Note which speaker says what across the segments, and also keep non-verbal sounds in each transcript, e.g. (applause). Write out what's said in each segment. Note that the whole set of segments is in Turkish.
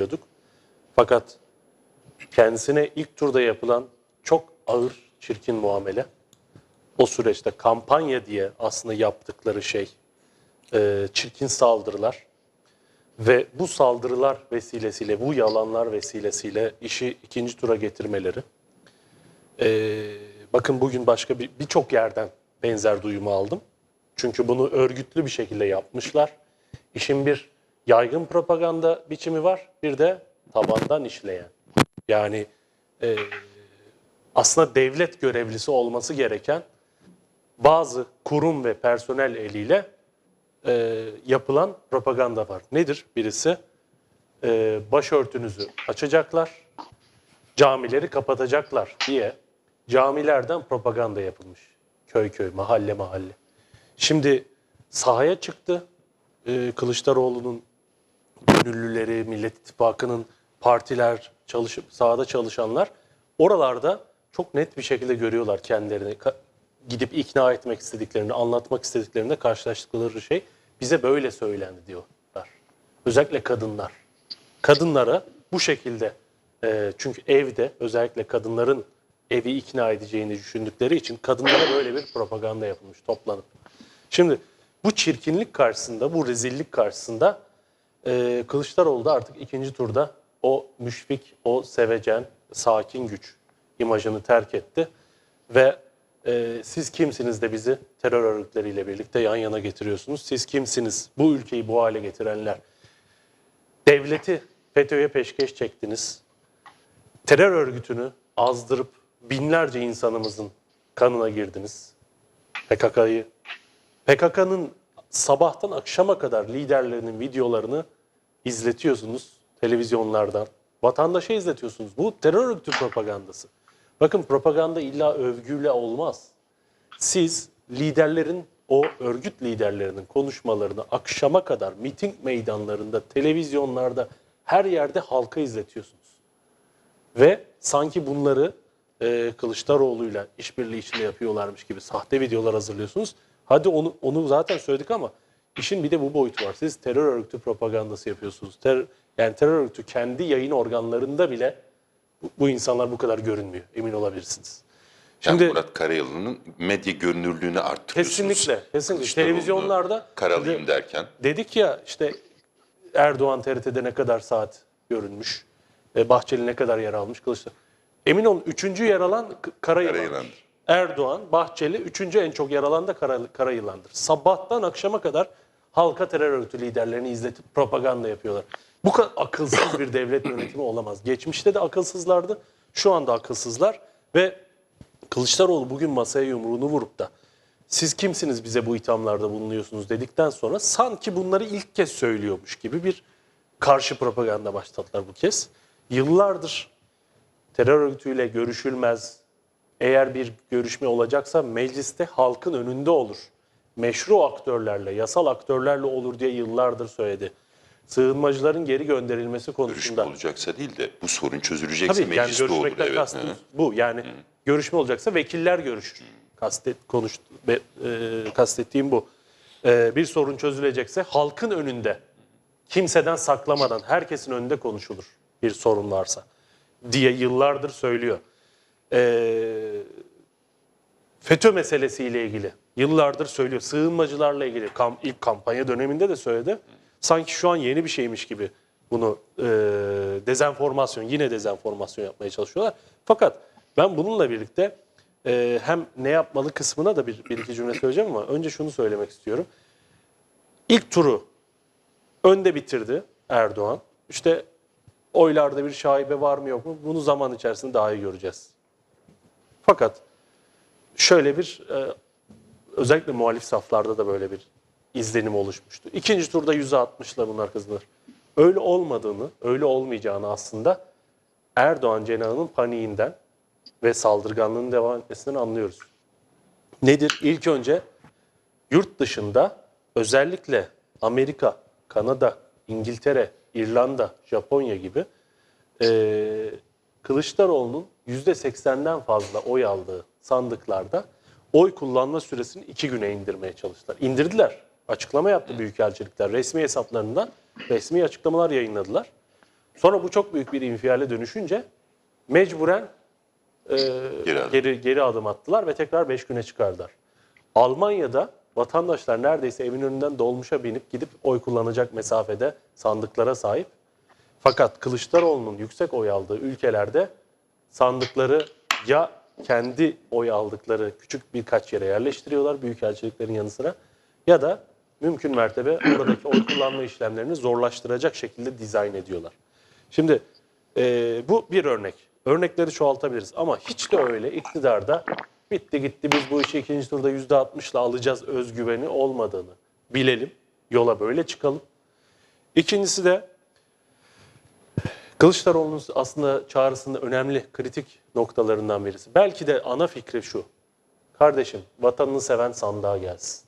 Speaker 1: bekliyorduk. Fakat kendisine ilk turda yapılan çok ağır, çirkin muamele. O süreçte kampanya diye aslında yaptıkları şey e, çirkin saldırılar ve bu saldırılar vesilesiyle, bu yalanlar vesilesiyle işi ikinci tura getirmeleri. E, bakın bugün başka bir birçok yerden benzer duyumu aldım. Çünkü bunu örgütlü bir şekilde yapmışlar. İşin bir yaygın propaganda biçimi var, bir de tabandan işleyen. Yani e, aslında devlet görevlisi olması gereken bazı kurum ve personel eliyle e, yapılan propaganda var. Nedir? Birisi e, başörtünüzü açacaklar, camileri kapatacaklar diye camilerden propaganda yapılmış. Köy köy, mahalle mahalle. Şimdi sahaya çıktı e, Kılıçdaroğlu'nun gönüllüleri, Millet İttifakı'nın partiler, çalışıp sahada çalışanlar oralarda çok net bir şekilde görüyorlar kendilerini. Gidip ikna etmek istediklerini, anlatmak istediklerinde karşılaştıkları şey bize böyle söylendi diyorlar. Özellikle kadınlar. Kadınlara bu şekilde e, çünkü evde özellikle kadınların evi ikna edeceğini düşündükleri için kadınlara böyle bir propaganda yapılmış toplanıp. Şimdi bu çirkinlik karşısında, bu rezillik karşısında e, Kılıçdaroğlu da artık ikinci turda o müşfik, o sevecen, sakin güç imajını terk etti. Ve e, siz kimsiniz de bizi terör örgütleriyle birlikte yan yana getiriyorsunuz? Siz kimsiniz bu ülkeyi bu hale getirenler? Devleti FETÖ'ye peşkeş çektiniz. Terör örgütünü azdırıp binlerce insanımızın kanına girdiniz. PKK'yı PKK'nın sabahtan akşama kadar liderlerinin videolarını izletiyorsunuz televizyonlardan. Vatandaşa izletiyorsunuz. Bu terör örgütü propagandası. Bakın propaganda illa övgüyle olmaz. Siz liderlerin, o örgüt liderlerinin konuşmalarını akşama kadar miting meydanlarında, televizyonlarda, her yerde halka izletiyorsunuz. Ve sanki bunları e, Kılıçdaroğlu'yla işbirliği içinde yapıyorlarmış gibi sahte videolar hazırlıyorsunuz. Hadi onu onu zaten söyledik ama işin bir de bu boyutu var. Siz terör örgütü propagandası yapıyorsunuz. Ter, yani terör örgütü kendi yayın organlarında bile bu, bu insanlar bu kadar görünmüyor. Emin olabilirsiniz.
Speaker 2: Şimdi
Speaker 1: Şimdi
Speaker 2: Murat Karayılı'nın medya görünürlüğünü arttırıyorsunuz.
Speaker 1: kesinlikle, kesinlikle televizyonlarda
Speaker 2: karalıyım derken.
Speaker 1: dedik ya işte Erdoğan TRT'de ne kadar saat görünmüş, Bahçeli ne kadar yer almış Kılıçdaroğlu. Emin olun üçüncü yer alan. Karayılan'dır. Erdoğan, Bahçeli üçüncü en çok yer alan da Kara, Karayılan'dır. Sabahtan akşama kadar halka terör örgütü liderlerini izletip propaganda yapıyorlar. Bu kadar akılsız bir devlet yönetimi olamaz. Geçmişte de akılsızlardı, şu anda akılsızlar ve Kılıçdaroğlu bugün masaya yumruğunu vurup da siz kimsiniz bize bu ithamlarda bulunuyorsunuz dedikten sonra sanki bunları ilk kez söylüyormuş gibi bir karşı propaganda başlattılar bu kez. Yıllardır terör örgütüyle görüşülmez. Eğer bir görüşme olacaksa mecliste halkın önünde olur. Meşru aktörlerle, yasal aktörlerle olur diye yıllardır söyledi. Sığınmacıların geri gönderilmesi
Speaker 2: Görüşme
Speaker 1: konusunda.
Speaker 2: olacaksa değil de bu sorun çözülecekse
Speaker 1: Tabii yani
Speaker 2: mecliste olur.
Speaker 1: görüşmekten
Speaker 2: Evet.
Speaker 1: kastım
Speaker 2: Hı.
Speaker 1: bu. Yani görüşme olacaksa vekiller görüşür. Kastet, konuş, be- e, kastettiğim bu. E, bir sorun çözülecekse halkın önünde, kimseden saklamadan, herkesin önünde konuşulur bir sorun varsa diye yıllardır söylüyor. E, FETÖ meselesiyle ilgili yıllardır söylüyor. Sığınmacılarla ilgili kam- ilk kampanya döneminde de söyledi. Sanki şu an yeni bir şeymiş gibi bunu e, dezenformasyon, yine dezenformasyon yapmaya çalışıyorlar. Fakat ben bununla birlikte e, hem ne yapmalı kısmına da bir, bir iki cümle söyleyeceğim ama önce şunu söylemek istiyorum. İlk turu önde bitirdi Erdoğan. İşte oylarda bir şaibe var mı yok mu bunu zaman içerisinde daha iyi göreceğiz. Fakat şöyle bir e, özellikle muhalif saflarda da böyle bir izlenim oluşmuştu. İkinci turda %60'la bunlar kazanır. Öyle olmadığını, öyle olmayacağını aslında Erdoğan cenahının paniğinden ve saldırganlığının devam etmesinden anlıyoruz. Nedir? İlk önce yurt dışında özellikle Amerika, Kanada, İngiltere, İrlanda, Japonya gibi e, Kılıçdaroğlu'nun %80'den fazla oy aldığı sandıklarda oy kullanma süresini iki güne indirmeye çalıştılar. İndirdiler. Açıklama yaptı büyükelçilikler. Resmi hesaplarından resmi açıklamalar yayınladılar. Sonra bu çok büyük bir infiale dönüşünce mecburen e,
Speaker 2: Geri adım.
Speaker 1: geri, geri adım attılar ve tekrar 5 güne çıkardılar. Almanya'da vatandaşlar neredeyse evin önünden dolmuşa binip gidip oy kullanacak mesafede sandıklara sahip. Fakat Kılıçdaroğlu'nun yüksek oy aldığı ülkelerde sandıkları ya kendi oy aldıkları küçük birkaç yere yerleştiriyorlar büyükelçiliklerin yanı sıra ya da mümkün mertebe (clears throat) oradaki oy kullanma işlemlerini zorlaştıracak şekilde dizayn ediyorlar. Şimdi e, bu bir örnek. Örnekleri çoğaltabiliriz ama hiç de öyle iktidarda bitti gitti biz bu işi ikinci turda %60'la alacağız özgüveni olmadığını bilelim. Yola böyle çıkalım. İkincisi de Kılıçdaroğlu'nun aslında çağrısında önemli kritik noktalarından birisi. Belki de ana fikri şu. Kardeşim vatanını seven sandığa gelsin.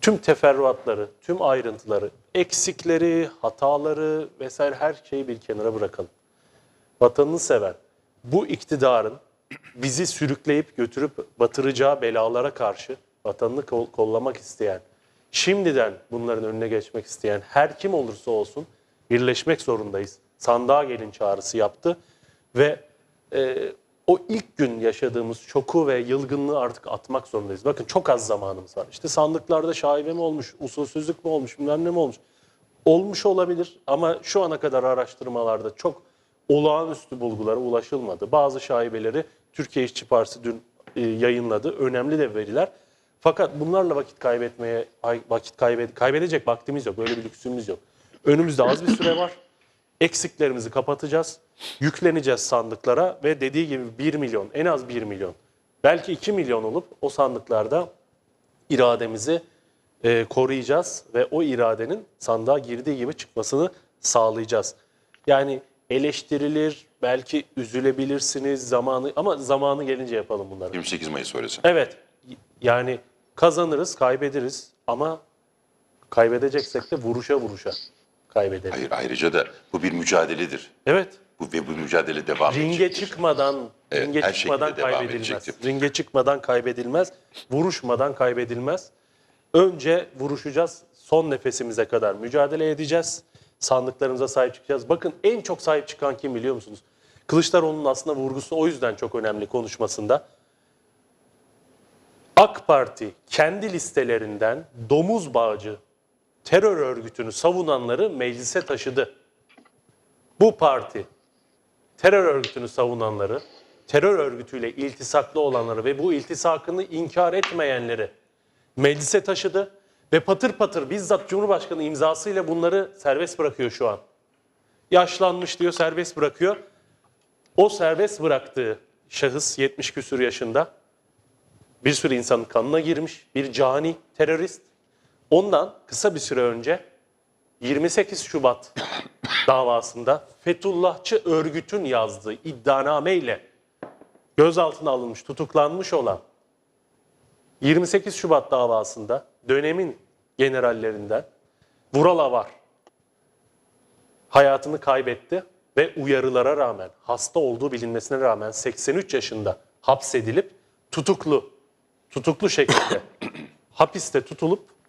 Speaker 1: Tüm teferruatları, tüm ayrıntıları, eksikleri, hataları vesaire her şeyi bir kenara bırakalım. Vatanını seven, bu iktidarın bizi sürükleyip götürüp batıracağı belalara karşı vatanını kol- kollamak isteyen, şimdiden bunların önüne geçmek isteyen her kim olursa olsun birleşmek zorundayız. Sandığa gelin çağrısı yaptı ve e, o ilk gün yaşadığımız şoku ve yılgınlığı artık atmak zorundayız. Bakın çok az zamanımız var. İşte sandıklarda şaibe mi olmuş, usulsüzlük mü olmuş, bilmem ne mi olmuş. Olmuş olabilir ama şu ana kadar araştırmalarda çok olağanüstü bulgulara ulaşılmadı. Bazı şaibeleri Türkiye İşçi Partisi dün e, yayınladı. Önemli de veriler. Fakat bunlarla vakit kaybetmeye ay- vakit kaybed kaybedecek vaktimiz yok. Böyle bir lüksümüz yok. Önümüzde az bir süre var. Eksiklerimizi kapatacağız. Yükleneceğiz sandıklara ve dediği gibi 1 milyon, en az 1 milyon, belki 2 milyon olup o sandıklarda irademizi e, koruyacağız ve o iradenin sandığa girdiği gibi çıkmasını sağlayacağız. Yani eleştirilir, belki üzülebilirsiniz zamanı ama zamanı gelince yapalım bunları.
Speaker 2: 28 Mayıs sonrası.
Speaker 1: Evet. Yani kazanırız, kaybederiz ama kaybedeceksek de vuruşa vuruşa kaybederiz.
Speaker 2: Hayır ayrıca da bu bir mücadeledir.
Speaker 1: Evet.
Speaker 2: Bu ve bu mücadele devam
Speaker 1: Ringe
Speaker 2: edecektir.
Speaker 1: çıkmadan
Speaker 2: Evet,
Speaker 1: ringe
Speaker 2: her
Speaker 1: çıkmadan
Speaker 2: devam
Speaker 1: kaybedilmez.
Speaker 2: edecektir.
Speaker 1: Ringe çıkmadan kaybedilmez. Vuruşmadan kaybedilmez. Önce vuruşacağız. Son nefesimize kadar mücadele edeceğiz. Sandıklarımıza sahip çıkacağız. Bakın en çok sahip çıkan kim biliyor musunuz? Kılıçdaroğlu'nun aslında vurgusu o yüzden çok önemli konuşmasında. AK Parti kendi listelerinden domuz bağcı terör örgütünü savunanları meclise taşıdı. Bu parti terör örgütünü savunanları, terör örgütüyle iltisaklı olanları ve bu iltisakını inkar etmeyenleri meclise taşıdı ve patır patır bizzat Cumhurbaşkanı imzasıyla bunları serbest bırakıyor şu an. Yaşlanmış diyor serbest bırakıyor. O serbest bıraktığı şahıs 70 küsur yaşında bir sürü insanın kanına girmiş bir cani terörist. Ondan kısa bir süre önce 28 Şubat davasında Fethullahçı örgütün yazdığı iddianameyle gözaltına alınmış, tutuklanmış olan 28 Şubat davasında dönemin generallerinden Vural Avar hayatını kaybetti ve uyarılara rağmen, hasta olduğu bilinmesine rağmen 83 yaşında hapsedilip tutuklu, tutuklu şekilde hapiste tutulup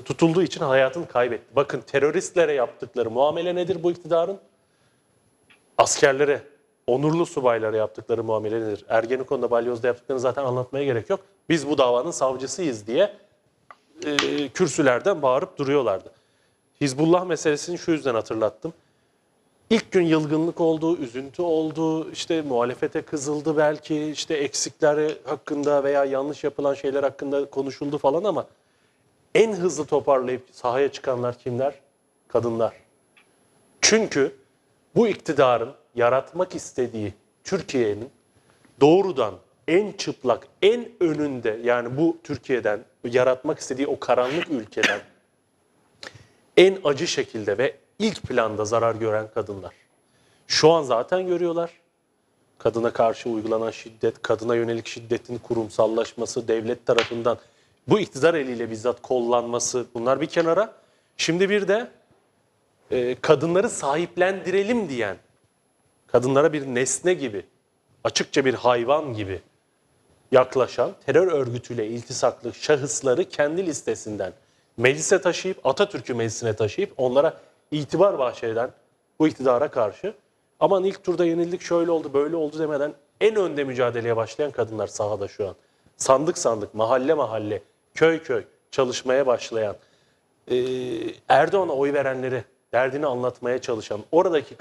Speaker 1: tutulduğu için hayatını kaybetti. Bakın teröristlere yaptıkları muamele nedir bu iktidarın? Askerlere, onurlu subaylara yaptıkları muamele nedir? Ergenekon'da Balyoz'da yaptıklarını zaten anlatmaya gerek yok. Biz bu davanın savcısıyız diye e, kürsülerden bağırıp duruyorlardı. Hizbullah meselesini şu yüzden hatırlattım. İlk gün yılgınlık oldu, üzüntü oldu, işte muhalefete kızıldı belki, işte eksikler hakkında veya yanlış yapılan şeyler hakkında konuşuldu falan ama en hızlı toparlayıp sahaya çıkanlar kimler? Kadınlar. Çünkü bu iktidarın yaratmak istediği Türkiye'nin doğrudan en çıplak, en önünde yani bu Türkiye'den yaratmak istediği o karanlık ülkeden en acı şekilde ve ilk planda zarar gören kadınlar. Şu an zaten görüyorlar. Kadına karşı uygulanan şiddet, kadına yönelik şiddetin kurumsallaşması, devlet tarafından bu iktidar eliyle bizzat kollanması bunlar bir kenara. Şimdi bir de e, kadınları sahiplendirelim diyen, kadınlara bir nesne gibi, açıkça bir hayvan gibi yaklaşan terör örgütüyle iltisaklı şahısları kendi listesinden meclise taşıyıp, Atatürk'ü meclisine taşıyıp onlara itibar bahşeden bu iktidara karşı aman ilk turda yenildik şöyle oldu böyle oldu demeden en önde mücadeleye başlayan kadınlar sahada şu an. Sandık sandık, mahalle mahalle köy köy çalışmaya başlayan, Erdoğan'a oy verenleri derdini anlatmaya çalışan, oradaki